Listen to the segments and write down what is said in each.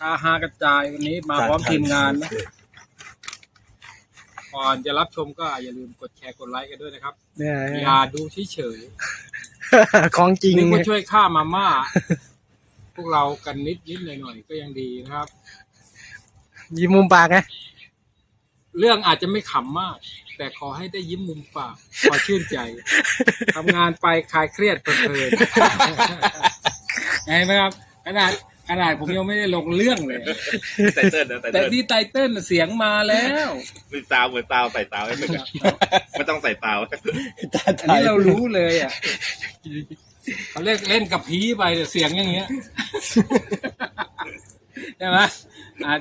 ฮาฮากระจายวันนี้มาพร้อมทีมงานนะก่อนจะรับชมก็อย่าลืมกดแชร์กดไลค์กันด้วยนะครับเนี่ยอย่าดูเฉยของจริงๆนึกว่าช่วยค่ามาม่า พวกเรากันนิดนิดหน่อยหน่อยๆก็ยังดีนะครับ ยิ้มมุมปากไงเรื่องอาจจะไม่ขำมาก แต่ขอให้ได้ยิ้มมุมปากพอชื่นใจทำงานไปคลายเครียดเพลินๆเห็นไหมครับขนาด ขนาดผมยังไม่ได้ลงเรื่องเลย ไตเติ้ลนะไตแต่เติ้ลที่ไตเติ้ลน่ะเสียงมาแล้วเป็นซาวเหมือนซาวใส่ซาวให้มึงอะไม่ต้องใส่ซาวอันนี้เรารู้เลยอะเขาเรียกเล่นกับผีไปแต่เสียงอย่างเงี้ยใช่ไหมอะ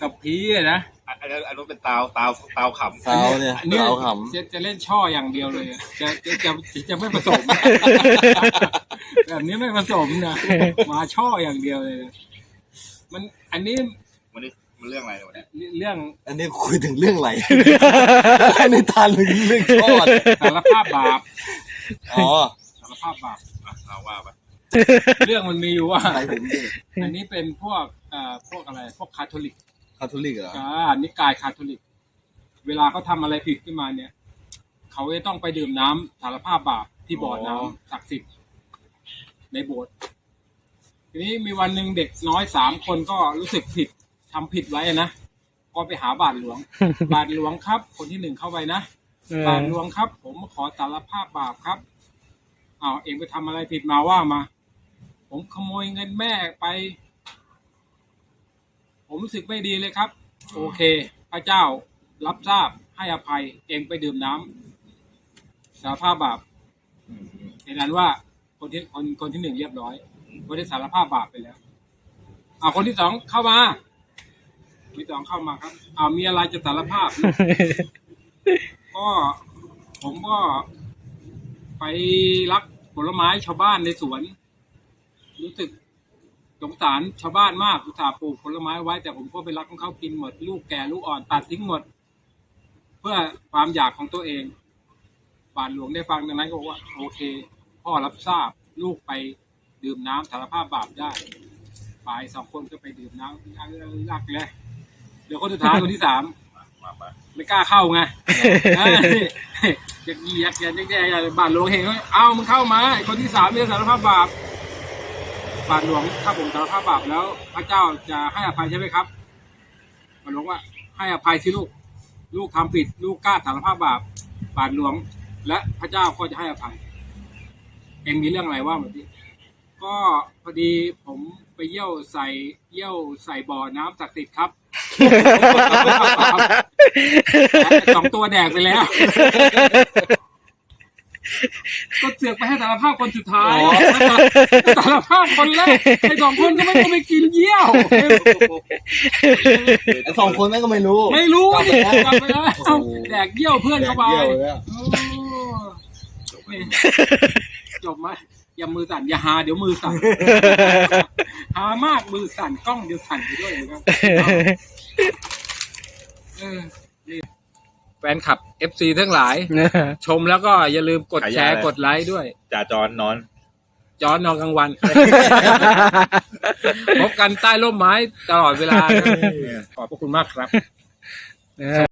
กับผีอะนะอั นนั้นอันนั้นเป็นตาวตาวตาวขำ เท้าเนี่ยอันนี้เท้าขจะจะเล่นช่ออย่างเดียวเลยอะจะจะจะจะจะไม่ผสม แบบนี้ไม่ผสมนะมาช่ออย่างเดียวเลย มันอันนี้วันนี้มันเรื่องอะไรวันนี้เรื่องำอันนี้คุยถึงเรื่องอะไร อันนี้ทานถึงเรื่องทอดสารภาพบาปอ๋อสารภาพบาป อะเราว่าไปเรื่องมันมีอยู่ว่า อะไรผมเนี่ยอันนี้เป็นพวกเอ่อพวกอะไร พวกคาทอลิก คาทอลิกเหรอ อ่านิกายคาทอลิก เวลาเขาทำอะไรผิดขึ้นมาเนี่ย เขาจะต้องไปดื่มน้ำสารภาพบาปที่บ่อน้ำศักดิ์สิทธิ์ในโบสถ์ทีนี้มีวันหนึ่งเด็กน้อยสามคนก็รู้สึกผิดทำผิดไว้อะนะก็ไปหาบาทหลวง บาทหลวงครับ คนที่หนึ่งเข้าไปนะ เออบาทหลวงครับ ผมขอสารภาพบาปครับอ้าวเองไปทำอะไรผิดมาว่ามา ผมขโมยเงินแม่ไป ผมรู้สึกไม่ดีเลยครับ โอเค พระเจ้ารับทราบให้อภัยเองไปดื่มน้ำสารภาพบาปเห็นนั้นว่าคนที่คนคนที่หนึ่งเรียบร้อยคนที่สารภาพบาปไปแล้วเอาคนที่สองเข้ามาคนที่สองเข้ามาครับเอามีอะไรจะสารภาพ ก็ผมก็ ไปรักผลไม้ชาวบ้านในสวน รู้สึก สงสารชาวบ้านมากอุตส่าห์ปลูกผลไม้ไว้แต่ผมก็ไปรักของเขากินหมด ลูกแก่ลูกอ่อนตัดทิ้งหมด เพื่อความอยากของตัวเองบาทหลวงได้ฟังดังนั้นก็บอกว่า โอเค พ่อรับทราบลูกไปดื่มน้ำสารภาพบาปได้ฝ่ายสองคนก็ไปดื่มน้ำรักเลยเดี๋ยวคนสุดท้ายคนที่สามไม่กล้าเข้าไงอยากยีอยากแย่ยากแย่อยากบาทหลวงเห็นเขาเอามึงเข้ามาคนที่สามเป็นสารภาพบาป บาทหลวงถ้าผมสารภาพบาปแล้ว พระเจ้าจะให้อภัยใช่ไหมครับบาทหลวงว่า ให้อภัยสิลูก ลูกทำผิด ลูกกล้าสารภาพบาปบาทหลวง และพระเจ้าก็จะให้อภัย เองมีเรื่องอะไรว่ามาดิก็พอดีผมไปเยี่ยวใส่เยี่ยวใส่บ่อน้ำศักดิ์สิทธิ์ครับสองตัวแดกไปแล้ว ก็เสือกไปให้สารภาพคนสุดท้ายสารภาพคนแรกไอ้สองคนก็ไม่ต้องไปกินเยี่ยว ไอ้สองคนแม่งก็ไม่รู้ ไม่รู้ดิกลับไปแล้วแดกเยี่ยวเพื่อนเข้าไปแดกเยี่ยวเลยอะโอ้นี่จบไหมอย่ามือสั่นอย่าหาเดี๋ยวมือสั่นหามากมือสั่นกล้องเดี๋ยวสั่นไปด้วยนะครับเออนี่แฟนคลับ FC ทั้งหลาย ชมแล้วก็อย่าลืมกดแชร์กดไลค์ด้วย จ่าจอนนอน จอนนอนกลางวัน พบกันใต้ร่มไม้ตลอดเวลานะขอบพระคุณมากครับเออ